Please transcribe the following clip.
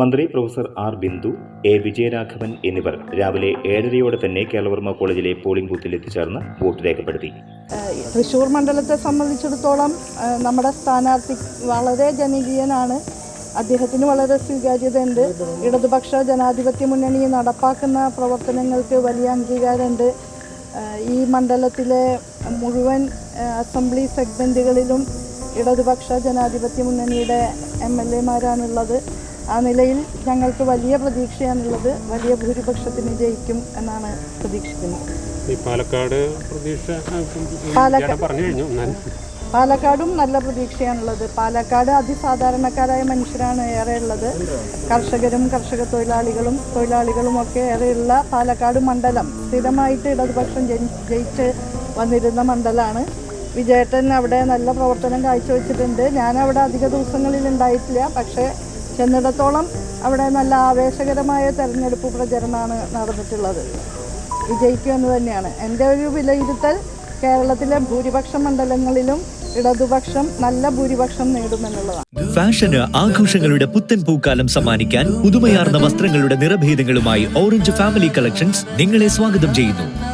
മന്ത്രി professor R Bindu A Vijayaraghavan എന്നിവർ രാവിലെ ഏഴരയോടെ തന്നെ കേരളവർമ്മ കോളേജിലെ പോളിംഗ് ബൂത്തിൽ എത്തിച്ചേർന്ന് വോട്ട് രേഖപ്പെടുത്തി. തൃശൂർ മണ്ഡലത്തെ സംബന്ധിച്ചിടത്തോളം നമ്മുടെ സ്ഥാനാർത്ഥി വളരെ ജനകീയനാണ്. അദ്ദേഹത്തിന് വളരെ സ്വീകാര്യതയുണ്ട്. ഇടതുപക്ഷ ജനാധിപത്യ മുന്നണി നടപ്പാക്കുന്ന പ്രവർത്തനങ്ങൾക്ക് വലിയ അംഗീകാരമുണ്ട്. ഈ മണ്ഡലത്തിലെ മുഴുവൻ അസംബ്ലി സെഗ്മെന്റുകളിലും ഇടതുപക്ഷ ജനാധിപത്യ മുന്നണിയുടെ എം എൽ എമാരാണുള്ളത്. ആ നിലയിൽ ഞങ്ങൾക്ക് വലിയ പ്രതീക്ഷയാണുള്ളത്. വലിയ ഭൂരിപക്ഷത്തിന് ജയിക്കും എന്നാണ് പ്രതീക്ഷിക്കുന്നത്. പാലക്കാട് പാലക്കാടും നല്ല പ്രതീക്ഷയാണുള്ളത്. പാലക്കാട് അതിസാധാരണക്കാരായ മനുഷ്യരാണ് ഏറെ ഉള്ളത് കർഷകരും കർഷക തൊഴിലാളികളും തൊഴിലാളികളും ഒക്കെ ഏറെയുള്ള പാലക്കാട് മണ്ഡലം. സ്ഥിരമായിട്ട് ഇടതുപക്ഷം ജയിച്ച് വന്നിരുന്ന മണ്ഡലമാണ് വിജയേട്ടൻ അവിടെ നല്ല പ്രവർത്തനം കാഴ്ചവെച്ചിട്ടുണ്ട്. ഞാൻ അവിടെ അധിക ദിവസങ്ങളിൽ ഉണ്ടായിട്ടില്ല. പക്ഷേ ചെന്നിടത്തോളം അവിടെ നല്ല ആവേശകരമായ തെരഞ്ഞെടുപ്പ് പ്രചരണമാണ് നടന്നിട്ടുള്ളത്. വിജയിക്കുമെന്ന് തന്നെയാണ്. എന്റെ ഒരു വിലയിരുത്തൽ കേരളത്തിലെ ഭൂരിപക്ഷ മണ്ഡലങ്ങളിലും ഇടതുപക്ഷം നല്ല ഭൂരിപക്ഷം നേടുമെന്നുള്ളതാണ്. ഫാഷന് ആഘോഷങ്ങളുടെ പുത്തൻ പൂക്കാലം സമ്മാനിക്കാൻ പുതുമയാർന്ന വസ്ത്രങ്ങളുടെ നിറഭേദങ്ങളുമായി ഓറഞ്ച് ഫാമിലി കളക്ഷൻസ് നിങ്ങളെ സ്വാഗതം ചെയ്യുന്നു.